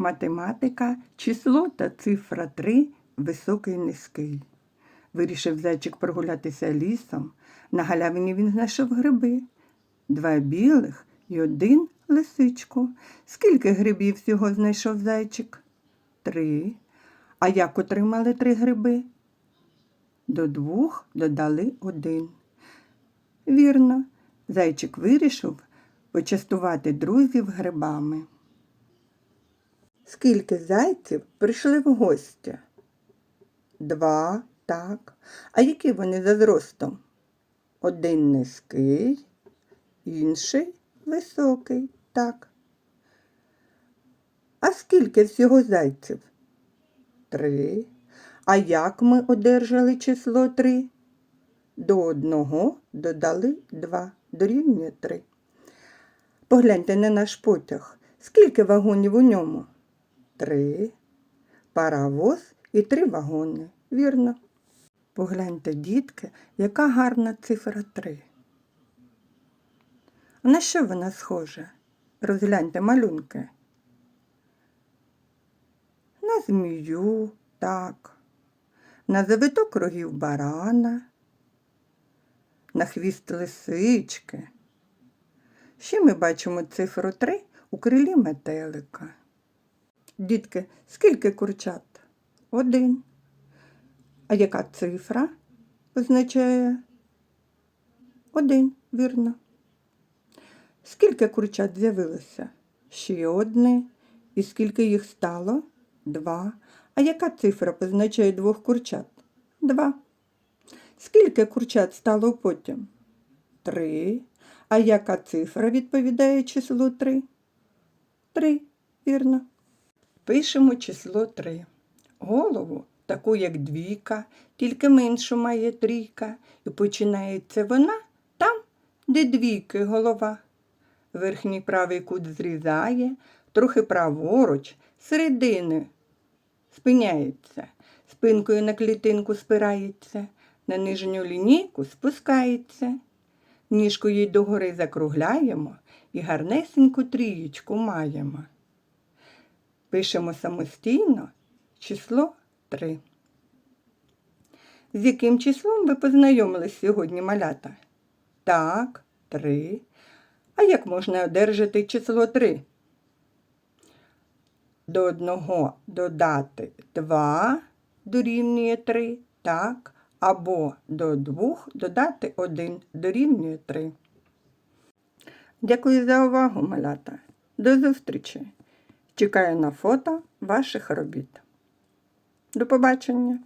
Математика, число та цифра 3 високий низький. Вирішив зайчик прогулятися лісом. На галявині він знайшов гриби. Два білих і один лисичку. Скільки грибів всього знайшов зайчик? Три. А як отримали три гриби? До двох додали один. Вірно, зайчик вирішив почастувати друзів грибами. Скільки зайців прийшли в гості? Два, так. А які вони за зростом? Один низький, інший високий, так. А скільки всього зайців? Три. А як ми одержали число три? До одного додали два, дорівнює три. Погляньте на наш потяг. Скільки вагонів у ньому? Три. Паровоз і три вагони. Вірно. Погляньте, дітки, яка гарна цифра три. А на що вона схожа? Розгляньте малюнки. На змію, так. На завиток рогів барана, на хвіст лисички. Ще ми бачимо цифру 3 у крилі метелика. Дітки, скільки курчат? Один. А яка цифра означає? Один, вірно. Скільки курчат з'явилося? Ще одне. І скільки їх стало? Два. А яка цифра позначає двох курчат? Два. Скільки курчат стало потім? Три. А яка цифра відповідає числу три? Три, вірно. Пишемо число три. Голову, таку як двійка, тільки меншу має трійка. І починається вона там, де двійки голова. Верхній правий кут зрізає, трохи праворуч, середини спиняється, спинкою на клітинку спирається, на нижню лінійку спускається. Ніжку їй догори закругляємо і гарнесеньку трієчку маємо. Пишемо самостійно число 3. З яким числом ви познайомились сьогодні, малята? Так, 3. А як можна одержати число 3? До одного додати 2 дорівнює 3, так, або до двох додати 1 дорівнює 3. Дякую за увагу, малята. До зустрічі! Чекаю на фото ваших робіт. До побачення!